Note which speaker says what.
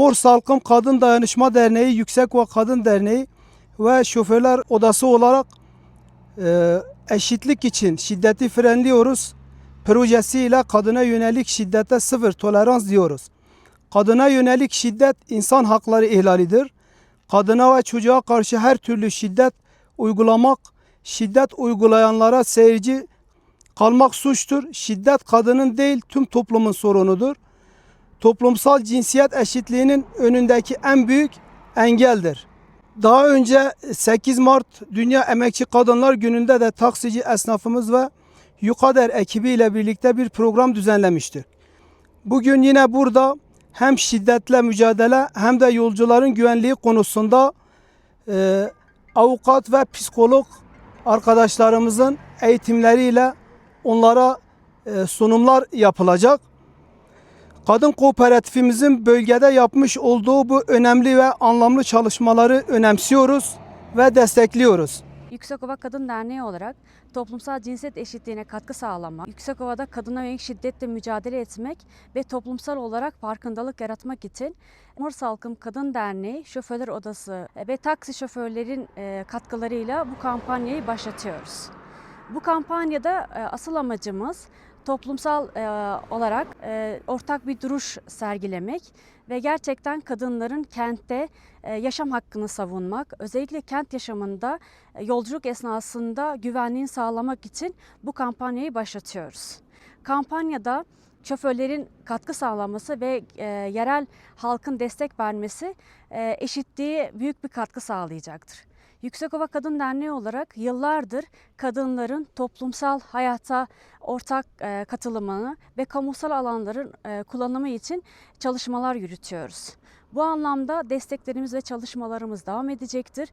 Speaker 1: Mor Salkım Kadın Dayanışma Derneği, Yüksekova Kadın Derneği ve Şoförler Odası olarak e, eşitlik için şiddeti frenliyoruz projesiyle kadına yönelik şiddete sıfır tolerans diyoruz. Kadına yönelik şiddet insan hakları ihlalidir. Kadına ve çocuğa karşı her türlü şiddet uygulamak, şiddet uygulayanlara seyirci kalmak suçtur. Şiddet kadının değil tüm toplumun sorunudur. Toplumsal cinsiyet eşitliğinin önündeki en büyük engeldir. Daha önce 8 Mart Dünya Emekçi Kadınlar Günü'nde de taksici esnafımız ve Yukader ekibiyle birlikte bir program düzenlemiştik. Bugün yine burada hem şiddetle mücadele hem de yolcuların güvenliği konusunda e, avukat ve psikolog arkadaşlarımızın eğitimleriyle onlara e, sunumlar yapılacak. Kadın kooperatifimizin bölgede yapmış olduğu bu önemli ve anlamlı çalışmaları önemsiyoruz ve destekliyoruz.
Speaker 2: Yüksekova Kadın Derneği olarak toplumsal cinsiyet eşitliğine katkı sağlamak, Yüksekova'da kadına yönelik şiddetle mücadele etmek ve toplumsal olarak farkındalık yaratmak için Mor Salkım Kadın Derneği, Şoförler Odası ve taksi şoförlerin e, katkılarıyla bu kampanyayı başlatıyoruz. Bu kampanyada e, asıl amacımız toplumsal e, olarak e, ortak bir duruş sergilemek ve gerçekten kadınların kentte e, yaşam hakkını savunmak, özellikle kent yaşamında e, yolculuk esnasında güvenliğini sağlamak için bu kampanyayı başlatıyoruz. Kampanyada şoförlerin katkı sağlaması ve e, yerel halkın destek vermesi e, eşitliğe büyük bir katkı sağlayacaktır. Yüksekova Kadın Derneği olarak yıllardır kadınların toplumsal hayata ortak e, katılımını ve kamusal alanların e, kullanımı için çalışmalar yürütüyoruz. Bu anlamda desteklerimiz ve çalışmalarımız devam edecektir.